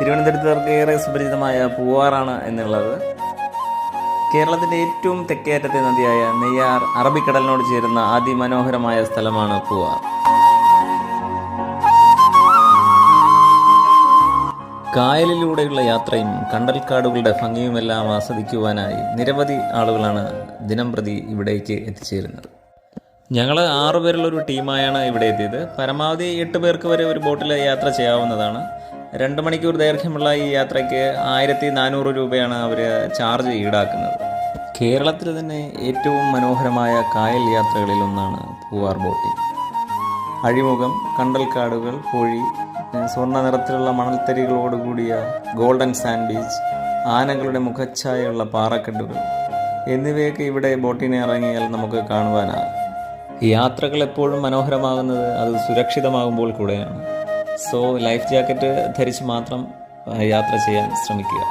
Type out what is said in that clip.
തിരുവനന്തപുരത്തുകാർക്ക് ഏറെ സുപരിചിതമായ പൂവാറാണ് എന്നുള്ളത്. കേരളത്തിന്റെ ഏറ്റവും തെക്കേയറ്റത്തെ നദിയായ നെയ്യാർ അറബിക്കടലിനോട് ചേരുന്ന അതിമനോഹരമായ സ്ഥലമാണ് പൂവാർ. കായലിലൂടെയുള്ള യാത്രയും കണ്ടൽക്കാടുകളുടെ ഭംഗിയുമെല്ലാം ആസ്വദിക്കുവാനായി നിരവധി ആളുകളാണ് ദിനം പ്രതി ഇവിടേക്ക് എത്തിച്ചേരുന്നത്. ഞങ്ങൾ ആറു പേരുള്ള ഒരു ടീമായാണ് ഇവിടെ എത്തിയത്. പരമാവധി എട്ട് പേർക്ക് വരെ ഒരു ബോട്ടിൽ യാത്ര ചെയ്യാവുന്നതാണ്. രണ്ട് മണിക്കൂർ ദൈർഘ്യമുള്ള ഈ യാത്രയ്ക്ക് ആയിരത്തി നാനൂറ് രൂപയാണ് അവർ ചാർജ് ഈടാക്കുന്നത്. കേരളത്തിൽ തന്നെ ഏറ്റവും മനോഹരമായ കായൽ യാത്രകളിൽ ഒന്നാണ് പൂവാർ ബോട്ടിംഗ് അഴിമുഖം കണ്ടൽക്കാടുകൾ പൊഴി സ്വർണ നിറത്തിലുള്ള മണൽത്തരികളോടുകൂടിയ ഗോൾഡൻ സാൻഡ് ബീച്ച് ആനകളുടെ മുഖച്ഛായുള്ള പാറക്കെട്ടുകൾ എന്നിവയൊക്കെ ഇവിടെ ബോട്ടിന് ഇറങ്ങിയാൽ നമുക്ക് കാണുവാനാകും. യാത്രകൾ എപ്പോഴും മനോഹരമാകുന്നത് അത് സുരക്ഷിതമാകുമ്പോൾ കൂടെയാണ്. സോ ലൈഫ് ജാക്കറ്റ് ധരിച്ച് മാത്രം യാത്ര ചെയ്യാൻ ശ്രമിക്കുക.